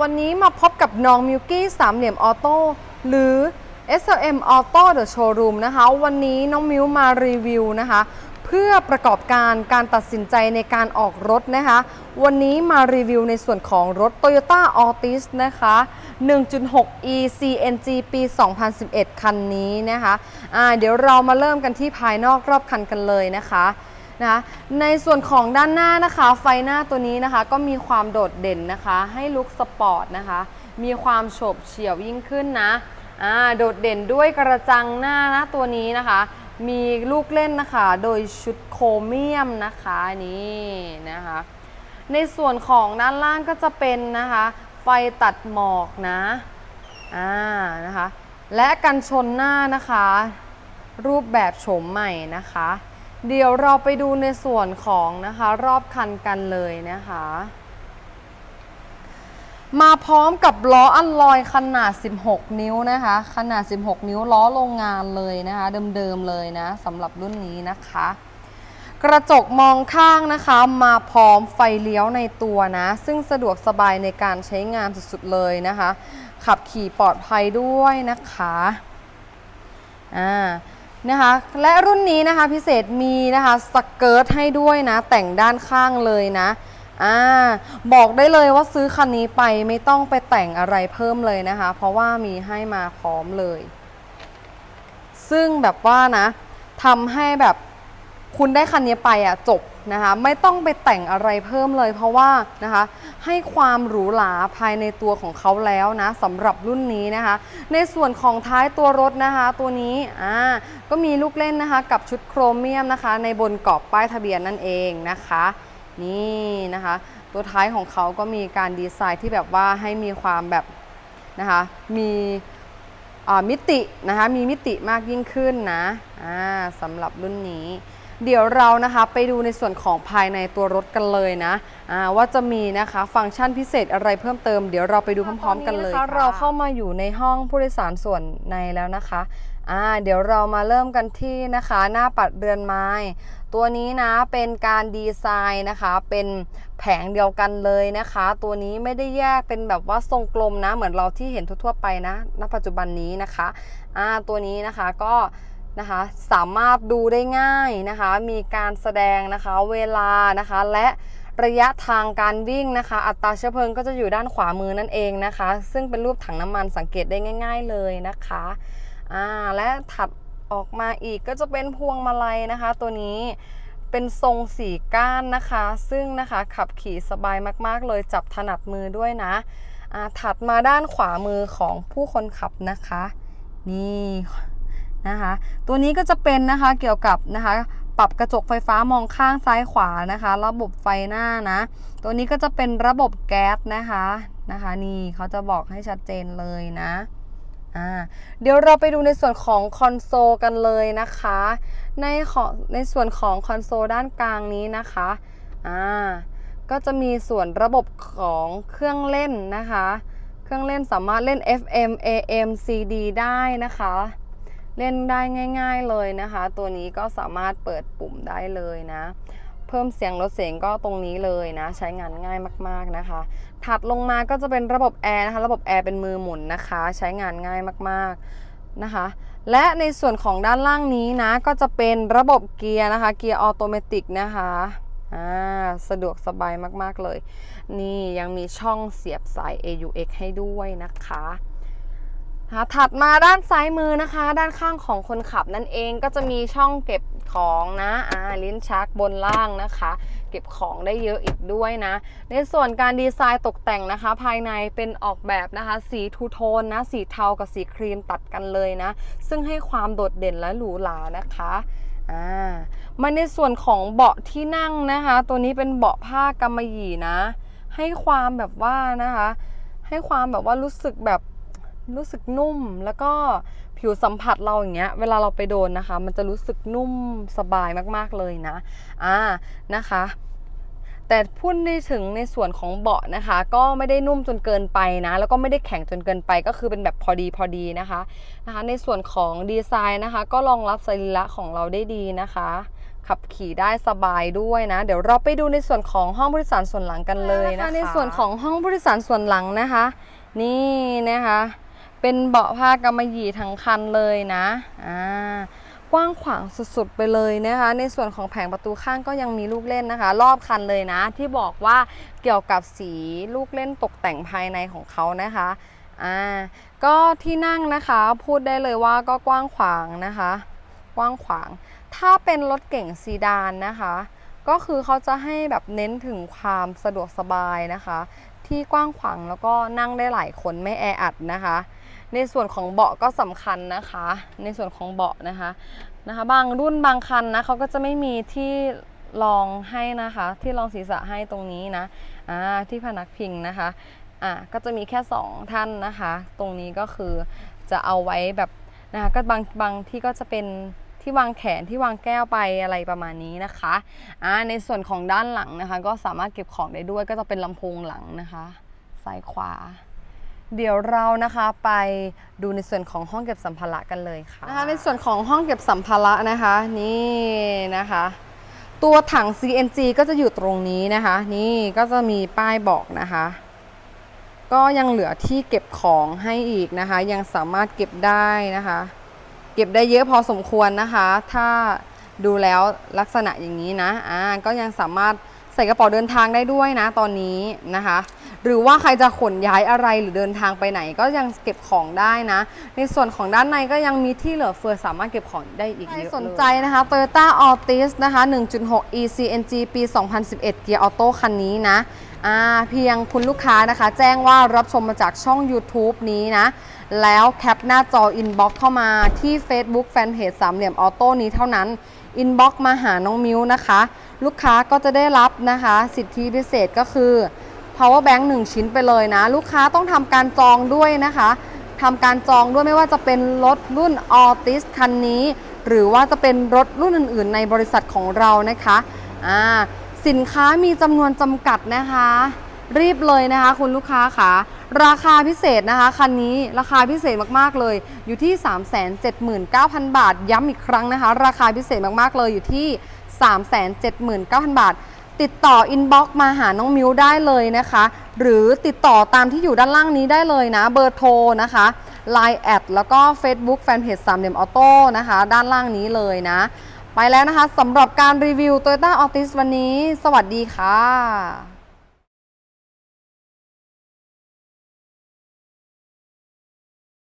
วันนี้มาพบกับน้องมิวกี้สามเหลี่ยมออโต้หรือ SLM Auto The Showroom นะคะ วันนี้น้องมิวมารีวิวนะคะ เพื่อประกอบการการตัดสินใจในการออกรถนะคะ วันนี้มารีวิวในส่วนของรถ Toyota Altis นะคะ 1.6e CNG ปี 2011 คันนี้นะคะอ่าเดี๋ยวเรามาเริ่มกันที่ภายนอกรอบคันกันเลยนะคะ นะคะในส่วนของด้านหน้านะคะ ไฟหน้าตัวนี้นะคะ ก็มีความโดดเด่นนะคะ ให้ลุคสปอร์ตนะคะ มีความโฉบเฉี่ยวยิ่งขึ้นนะโดดเด่นด้วยกระจังหน้านะตัวนี้นะคะ มีลูกเล่นนะคะ โดยชุดโครเมียมนะคะนี่นะคะ ในส่วนของด้านล่างก็จะเป็นนะคะ ไฟตัดหมอกนะอ่านะคะ และกันชนหน้านะคะ รูปแบบโฉมใหม่นะคะ เดี๋ยวเราไปดูในส่วนของนะคะรอบคันกันเลยนะคะ มาพร้อมกับล้ออัลลอยขนาด 16 นิ้วนะคะ ขนาด 16 นิ้วล้อโรงงานเลยนะคะ เดิมๆเลยนะสำหรับรุ่นนี้นะคะ กระจกมองข้างนะคะ มาพร้อมไฟเลี้ยวในตัวนะ ซึ่งสะดวกสบายในการใช้งานสุดๆเลยนะคะ ขับขี่ปลอดภัยด้วยนะคะอ่า นะคะ และรุ่นนี้นะคะพิเศษมีนะคะสเกิร์ตให้ด้วยนะ แต่งด้านข้างเลยนะอ่าบอกได้เลยว่าซื้อคันนี้ไปไม่ต้องไปแต่งอะไรเพิ่มเลยนะคะ เพราะว่ามีให้มาพร้อมเลย ซึ่งแบบว่านะทำให้แบบคุณได้คันนี้ไปอะจบ นะคะไม่ต้องไปแต่งอะไรเพิ่มเลย เพราะว่านะคะให้ความหรูหราภายในตัวของเขาแล้วนะสำหรับรุ่นนี้นะคะ ในส่วนของท้ายตัวรถนะคะ ตัวนี้อ่าก็มีลูกเล่นนะคะกับชุดโครเมียมนะคะ ในบนกรอบป้ายทะเบียนนั่นเองนะคะ นี่นะคะ ตัวท้ายของเขาก็มีการดีไซน์ที่แบบว่าให้มีความแบบนะคะมีมิตินะคะมีมิติมากยิ่งขึ้นนะสำหรับรุ่นนี้ เดี๋ยวเรานะคะไปดูในส่วนของภายในตัวรถกันเลยนะอ่าว่าจะมีนะคะฟังก์ชันพิเศษอะไรเพิ่มเติมเดี๋ยวเราไปดูพร้อมๆ กันเลยตอนนี้นะคะเราเข้ามาอยู่ในห้องผู้โดยสารส่วนในแล้วนะคะอ่าเดี๋ยวเรามาเริ่มกันที่นะคะหน้าปัดเรือนไม้ ตัวนี้นะเป็นการดีไซน์นะคะ เป็นแผงเดียวกันเลยนะคะ ตัวนี้ไม่ได้แยกเป็นแบบว่าทรงกลมนะ เหมือนเราที่เห็นทั่วๆไปนะณปัจจุบันนี้นะคะอ่าตัวนี้นะคะก็ นะคะ สามารถดูได้ง่ายนะคะ มีการแสดงนะคะ เวลานะคะ และระยะทางการวิ่งนะคะ อัตราเชื้อเพลิงก็จะอยู่ด้านขวามือนั่นเองนะคะ ซึ่งเป็นรูปถังน้ำมันสังเกตได้ง่าย ๆเลยนะคะอ่าและถัดออกมาอีกก็จะเป็นพวงมาลัยนะคะ ตัวนี้เป็นทรงสี่ก้านนะคะ ซึ่งนะคะขับขี่สบายมากๆ เลยจับถนัดมือด้วยนะอ่าถัดมาด้านขวามือของผู้คนขับนะคะ นี่ นะคะ ตัวนี้ก็จะเป็นนะคะเกี่ยวกับนะคะปรับกระจกไฟฟ้ามองข้างซ้ายขวานะคะ ระบบไฟหน้านะ ตัวนี้ก็จะเป็นระบบแก๊สนะคะนะคะ นี่เขาจะบอกให้ชัดเจนเลยนะอ่าเดี๋ยวเราไปดูในส่วนของคอนโซลกันเลยนะคะ ในของในส่วนของคอนโซลด้านกลางนี้นะคะอ่าก็จะมีส่วนระบบของเครื่องเล่นนะคะ เครื่องเล่นสามารถเล่น FM AM CD ได้นะคะ เล่นได้ง่าย ๆเลยนะคะ ตัวนี้ก็สามารถเปิดปุ่มได้เลยนะ เพิ่มเสียงลดเสียงก็ตรงนี้เลยนะ ใช้งานง่ายมากๆนะคะ ถัดลงมาก็จะเป็นระบบแอร์นะคะ ระบบแอร์เป็นมือหมุนนะคะ ใช้งานง่ายมากๆนะคะ และในส่วนของด้านล่างนี้นะ ก็จะเป็นระบบเกียร์นะคะ เกียร์ออโตเมติกนะคะอ่าสะดวกสบายมาก ๆ เลย นี่ยังมีช่องเสียบสาย AUX ให้ด้วยนะคะ นะคะถัดมาด้านซ้ายมือนะคะ ด้านข้างของคนขับนั่นเองก็จะมีช่องเก็บของนะอ่าลิ้นชักบนล่างนะคะ เก็บของได้เยอะอีกด้วยนะ ในส่วนการดีไซน์ตกแต่งนะคะ ภายในเป็นออกแบบนะคะ สีทูโทนนะ สีเทากับสีครีมตัดกันเลยนะ ซึ่งให้ความโดดเด่นและหรูหรานะคะอ่ามาในส่วนของเบาะที่นั่งนะคะ ตัวนี้เป็นเบาะผ้ากำมะหยี่นะ ให้ความแบบว่านะคะ ให้ความแบบว่ารู้สึกแบบ รู้สึกนุ่มแล้วก็ผิวสัมผัสเราอย่างเงี้ยเวลาเราไปโดนนะคะ มันจะรู้สึกนุ่มสบายมากๆเลยนะอ่านะคะ แต่พูดในถึงในส่วนของเบาะนะคะ ก็ไม่ได้นุ่มจนเกินไปนะ แล้วก็ไม่ได้แข็งจนเกินไปก็คือเป็นแบบพอดีพอดีนะคะนะคะ ในส่วนของดีไซน์นะคะ ก็รองรับสรีระของเราได้ดีนะคะ ขับขี่ได้สบายด้วยนะ เดี๋ยวเราไปดูในส่วนของห้องผู้โดยสารส่วนหลังกันเลยนะคะ ในส่วนของห้องผู้โดยสารส่วนหลังนะคะ นี่นะคะ เป็นเบาะผ้ากำมะหยี่ทั้งคันเลยนะอ่ากว้างขวางสุดๆไปเลยนะคะ ในส่วนของแผงประตูข้างก็ยังมีลูกเล่นนะคะ รอบคันเลยนะ ที่บอกว่าเกี่ยวกับสีลูกเล่นตกแต่งภายในของเขานะคะอ่าก็ที่นั่งนะคะพูดได้เลยว่าก็กว้างขวางนะคะ กว้างขวาง ถ้าเป็นรถเก่งซีดานนะคะ ก็คือเขาจะให้แบบเน้นถึงความสะดวกสบายนะคะ ที่กว้างขวางแล้วก็นั่งได้หลายคนไม่แออัดนะคะ ในส่วนของเบาะก็สำคัญนะคะ ในส่วนของเบาะนะคะนะคะ บางรุ่นบางคันนะเขาก็จะไม่มีที่รองให้นะคะ ที่รองศีรษะให้ตรงนี้นะอ่าที่พนักพิงนะคะอ่าก็จะมีแค่ 2 ท่านนะคะ ตรงนี้ก็คือจะเอาไว้แบบนะคะก็บางบางที่ก็จะเป็นที่วางแขนที่วางแก้วไปอะไรประมาณนี้นะคะอ่าในส่วนของด้านหลังนะคะ ก็สามารถเก็บของได้ด้วยก็จะเป็นลำโพงหลังนะคะซ้ายขวา เดี๋ยวเรานะคะไปดูในส่วนของห้องเก็บสัมภาระกันเลยค่ะนะคะในส่วนของห้องเก็บสัมภาระนะคะนี่นะคะ ตัวถัง CNG ก็จะอยู่ตรงนี้นะคะ นี่ก็จะมีป้ายบอกนะคะ ก็ยังเหลือที่เก็บของให้อีกนะคะ ยังสามารถเก็บได้นะคะ เก็บได้เยอะพอสมควรนะคะ ถ้าดูแล้วลักษณะอย่างนี้นะอ่าก็ยังสามารถ ใส่กระเป๋าเดินทางได้ด้วยนะตอนนี้นะคะ หรือว่าใครจะขนย้ายอะไรหรือเดินทางไปไหนก็ยังเก็บของได้นะ ในส่วนของด้านในก็ยังมีที่เหลือเฟือสามารถเก็บของได้อีกเยอะเลยสนใจนะคะ Toyota Altis นะคะ 1.6 ECNG ปี 2011 เกียร์ออโต้คันนี้นะอ่าเพียงคุณลูกค้านะคะ แจ้งว่ารับชมมาจากช่อง YouTube นี้นะ แล้วแคปหน้าจอ inbox เข้ามาที่ Facebook Fanpage สามเหลี่ยมออโต้นี้เท่านั้น inbox มาหาน้องมิวนะคะ ลูกค้าก็จะได้รับนะคะ สิทธิพิเศษก็คือ power bank 1 ชิ้นไปเลยนะ ลูกค้าต้องทำการจองด้วยนะคะทำการจองด้วยไม่ว่าจะเป็นรถรุ่น Altis คันนี้ หรือว่าจะเป็นรถรุ่นอื่น ๆ ในบริษัทของเรานะคะ สินค้ามีจำนวนจำกัดนะคะ รีบเลยนะคะ คุณลูกค้าค่ะ ราคาพิเศษนะคะคันนี้ราคาพิเศษมากๆเลย อยู่ที่ 379,000 บาท ย้ำอีกครั้งนะคะ ราคาพิเศษมากๆเลยอยู่ที่ 379,000 บาท ติดต่ออินบ็อกซ์มาหาน้องมิวได้เลยนะคะ หรือติดต่อตามที่อยู่ด้านล่างนี้ได้เลยนะ เบอร์โทรนะคะ Line แอดแล้วก็ Facebook Fanpage สามเหลี่ยมออโต้นะคะ ด้านล่างนี้เลยนะ ไปแล้วนะคะสำหรับการรีวิว Toyota Altis วันนี้ สวัสดีค่ะ